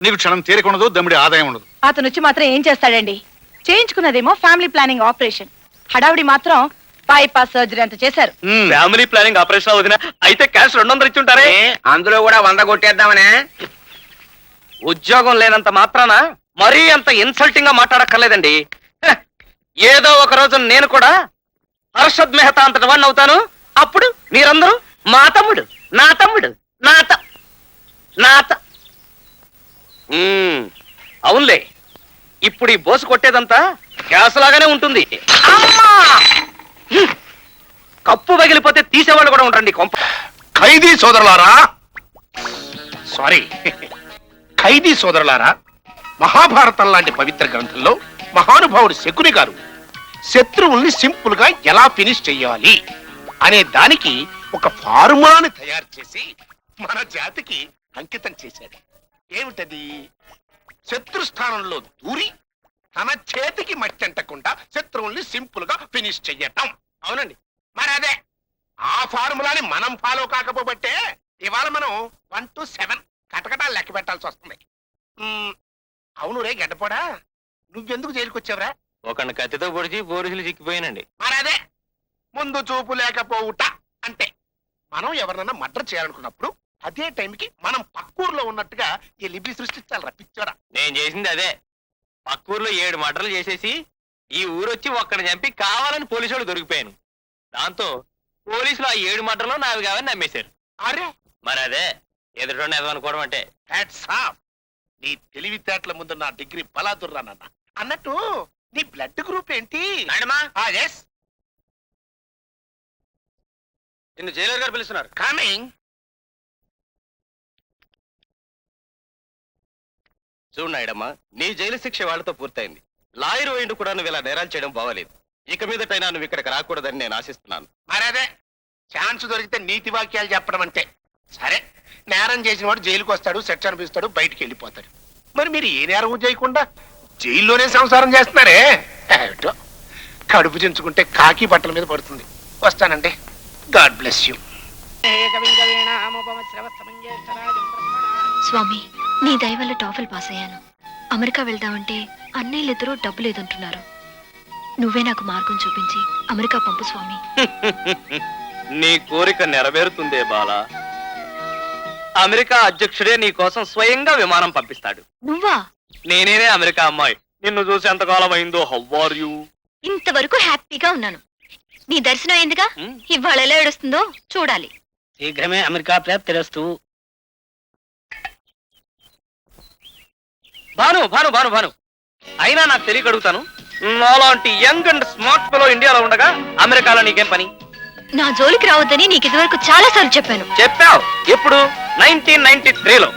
నీకు క్షణం తీరిక ఉండదు దమ్ముడి ఆదాయం ఉండదు. అతను వచ్చి మాత్రం ఏం చేస్తాడండి? చేయించుకున్నదేమో ఫ్యామిలీ ప్లానింగ్ ఆపరేషన్ హడావిడి మాత్రం బైపాస్ సర్జరీ అంత చేశారు. ఫ్యామిలీ ప్లానింగ్ ఆపరేషన్ వదిన అయితే క్యాష్ రెండు వందలు ఇచ్చుంటారే అందులో కూడా వంద కొట్టేద్దామనే. ఉద్యోగం లేనంత మాత్రాన మరీ అంత ఇన్సల్టింగ్గా మాట్లాడక్కర్లేదండి. హ, ఏదో ఒక రోజు నేను కూడా హర్షద్ మెహతా అంతటి వాడిని అవుతాను. అప్పుడు మీరందరూ మా తమ్ముడు నా త నా త మ్మ్, అవునులే ఇప్పుడు ఈ బోసు కొట్టేదంతా గ్యాస్ లాగానే ఉంటుంది. కప్పు పగిలిపోతే తీసేవాళ్ళు కూడా ఉంటారండి కొంప. ఖైదీ సోదరులారా! సారీ ఖైదీ సోదరులారా మహాభారతం లాంటి పవిత్ర గ్రంథంలో మహానుభావుడు శకుని గారు శత్రువుల్ని సింపుల్గా ఎలా ఫినిష్ చెయ్యాలి అనే దానికి ఒక ఫార్ములాని తయారు చేసి మన జాతికి అంకితం చేశాడు. ఏమిటది? శత్రు స్థానంలో దూరి తన చేతికి మట్టంటకుండా శత్రువుల్ని సింపుల్గా ఫినిష్ చెయ్యటం. అవునండి. మరి అదే ఆ ఫార్ములాని మనం ఫాలో కాకపోబట్టే ఇవాళ మనం వన్ టు సెవెన్ కటకటాలు లెక్క పెట్టాల్సి వస్తుంది. అవును రే గడ్డపోడా నువ్వెందుకు జైలుకి వచ్చావురా? ఒకరిని కత్తితో పొడిచి పోలీసులు చిక్కిపోయినండి. మరి అదే ముందు చూపు లేకపోవుట అంటే మనం ఎవరినైనా మర్డర్ చేయాలనుకున్నప్పుడు అదే టైంకి మనం పక్కూర్లో ఉన్నట్టుగా ఈ లిపి సృష్టించాలి రప్పించారా నేను చేసింది అదే. పక్కూర్లో ఏడు మటర్లు చేసేసి ఈ ఊరొచ్చి ఒక్కడిని చంపి కావాలని పోలీసు వాళ్ళు దొరికిపోయాను. దాంతో పోలీసులు ఆ ఏడు మటర్లు నావి కావని నమ్మేశారు. అరే! మరి అదే ఎదుటి అనుకోవడం అంటే. హ్యాట్స్ ఆఫ్ నీ తెలివితేటల ముందు నా డిగ్రీ బలాదుర్రానన్న అన్నట్టు నీ బ్లడ్ గ్రూప్ ఏంటి? నిన్ను జైలర్ గారు పిలుస్తున్నారు. కమింగ్ చూడు నాయుడమ్మా నీ జైలు శిక్ష వాళ్ళతో పూర్తయింది. లాయర్ వేయండి కూడా నువ్వు ఇలా నేరాలు చేయడం బాగలేదు. ఇక మీదటైనా నువ్వు ఇక్కడికి రాకూడదని నేను ఆశిస్తున్నాను. మరి అదే ఛాన్స్ దొరికితే నీతి వాక్యాలు చెప్పడం అంటే సరే నేరం చేసిన వాడు జైలుకి వస్తాడు శిక్ష అనిపిస్తాడు బయటికి వెళ్ళిపోతాడు. మరి మీరు ఏ నేరం చేయకుండా జైల్లోనే సంసారం చేస్తున్నారే? ఏమిటో? కడుపు చించుకుంటే కాకి బట్టల మీద పడుతుంది. వస్తానండి. God bless you. స్వామి నీ దయ వల్ల టాఫిల్ పాస్ అయ్యాను. అమెరికా వెళ్దామంటే అన్నయ్యలిద్దరూ డబ్బు లేదంటున్నారు. నువ్వే నాకు మార్గం చూపించి అమెరికా పంపు స్వామి. నీ కోరిక నెరవేరుతుందే బాలా. అమెరికా అధ్యక్షుడే నీ కోసం స్వయంగా విమానం పంపిస్తాడు. నువ్వా? నేనేనే అమెరికా అమ్మాయి. నిన్ను చూసి ఎంతకాలం అయిందో హౌ యూ ఇంతవరకు హ్యాపీగా ఉన్నాను. నీ దర్శనం అయిందిగా. ఇవాళ ఎలా ఏడుస్తుందో చూడాలి. శీఘ్రమే అమెరికా ప్రాప్తిరస్తు భాను భాను భాను భాను. అయినా నాకు తెలియక అడుగుతాను. నాలాంటి యంగ్ అండ్ స్మార్ట్ ఫెలో ఇండియాలో ఉండగా అమెరికాలో నీకేం పని? నా జోలికి రావద్దని నీకు ఇదివరకు చాలా సార్లు చెప్పాను. చెప్పావు? ఎప్పుడు? నైన్టీన్ నైన్టీ త్రీలో.